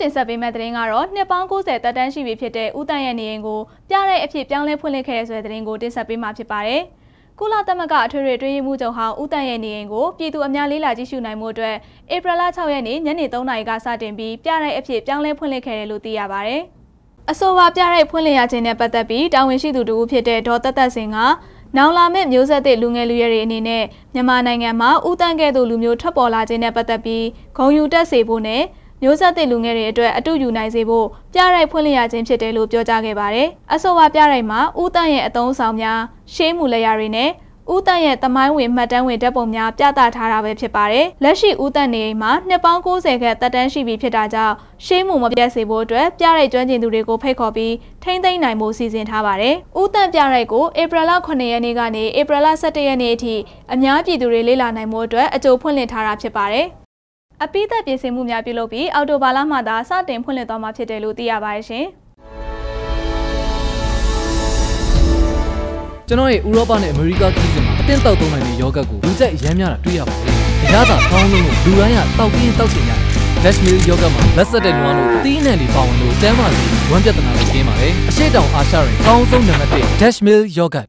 တင်ဆက်ပေးမယ့်သတင်းကတော့နှစ်ပေါင်း90တက်တန်းရှိပြီဖြစ်တဲ့ဦးတန်ရဲ့နေအိမ်ကိုပြတဲ့အဖြစ်ပြောင်းလဲဖွင့်လှစ်ခဲ့တဲ့ဆိုတဲ့သတင်းကိုတင်ဆက်ပေးမှာဖြစ်ပါတယ်။ကုလသမဂ္ဂအထွေထွေအတွင်းရေးမှူးချုပ်ဟောင်းဦးတန်ရဲ့နေအိမ်ကိုပြည်သူအများလေးလာကြည့်ရှုနိုင်မှုအတွက်ဧပြီလ6ရက်နေ့ညနေ3နာရီကစတင်ပြီးပြတဲ့အဖြစ်ပြောင်းလဲဖွင့်လှစ်ခဲ့တယ်လို့သိရပါတယ်။အဆိုပါပြတဲ့ဖွင့်လှစ်ရခြင်းနဲ့ပတ်သက်ပြီးတာဝန်ရှိသူတို့ဖြစ်တဲ့ဒေါ်သက်သက်စင်ကနောင်လာမဲ့မျိုးဆက်သစ်လူငယ်လူရွယ်တွေအနေနဲ့မြန်မာနိုင်ငံမှာဥတန့်ကဲ့သို့လူမျိုးထွက်ပေါ်လာခြင်းနဲ့ပတ်သက်ပြီးဂုံယူတက်စေဖို့နဲ့ မျိုးဆက်သစ်လူငယ်တွေအတွက်အတူယူနိုင်စေဖို့ပြရိုက်ဖွင့်လှစ်ရခြင်းဖြစ်တယ်လို့ပြောကြားခဲ့ပါတယ်။အဆိုပါပြရိုက်မှာဥတန့်ရဲ့အသုံးဆောင်များရှေးမူလရာတွေနဲ့ဦးတန့်ရဲ့တမိုင်းဝင်မှတ်တမ်းဝင်ဓာတ်ပုံများပြသထားတာပဲဖြစ်ပါတယ်။လက်ရှိဦးတန့်နေအိမ်မှာနှစ်ပေါင်း90ခန့်တက်တန်းရှိပြီဖြစ်တာကြောင့်ရှေးမှုမပြတ်စေဖို့အတွက်ပြရိုက်ကျွမ်းကျင်သူတွေကိုဖိတ်ခေါ်ပြီးထိမ့်သိမ်းနိုင်မှုစီစဉ်ထားပါတယ်။ဦးတန့်ပြရိုက်ကိုဧပြီလ9ရက်နေ့ကနေဧပြီလ17ရက်နေ့အထိအများပြည်သူတွေလေ့လာနိုင်မှုအတွက်အကြိုဖွင့်လှစ်ထားတာဖြစ်ပါတယ်။ အပိသက်ပြင်ဆင်မှုများပြုလုပ်ပြီးအော်တိုဘာလမှသာစတင်ဖွင့်လှစ်သွားမှာဖြစ်တယ်လို့သိရပါတယ်ရှင်။ကျွန်တော်ရဲ့ဥရောပနဲ့အမေရိကခရီးစဉ်မှာအသင့်တောက်သုံးနိုင်တဲ့ယောဂတ်ကိုလူကြိုက်အများများတာတွေ့ရပါတယ်။အရသာကောင်းလို့လို့လူတိုင်းကတောက်ပြီးတောက်ချင်ကြတယ်။ Dash Meal Yogurt မှာလက်ဆက်တဲ့နွားလို့အသီးအနှံတွေပါဝင်လို့တမ်းပါစီဝမ်းပြဿနာလည်းကျင်းပါတယ်။အရှိတောင်အာရှရင်အကောင်းဆုံးနံပါတ်1 Dash Meal Yogurt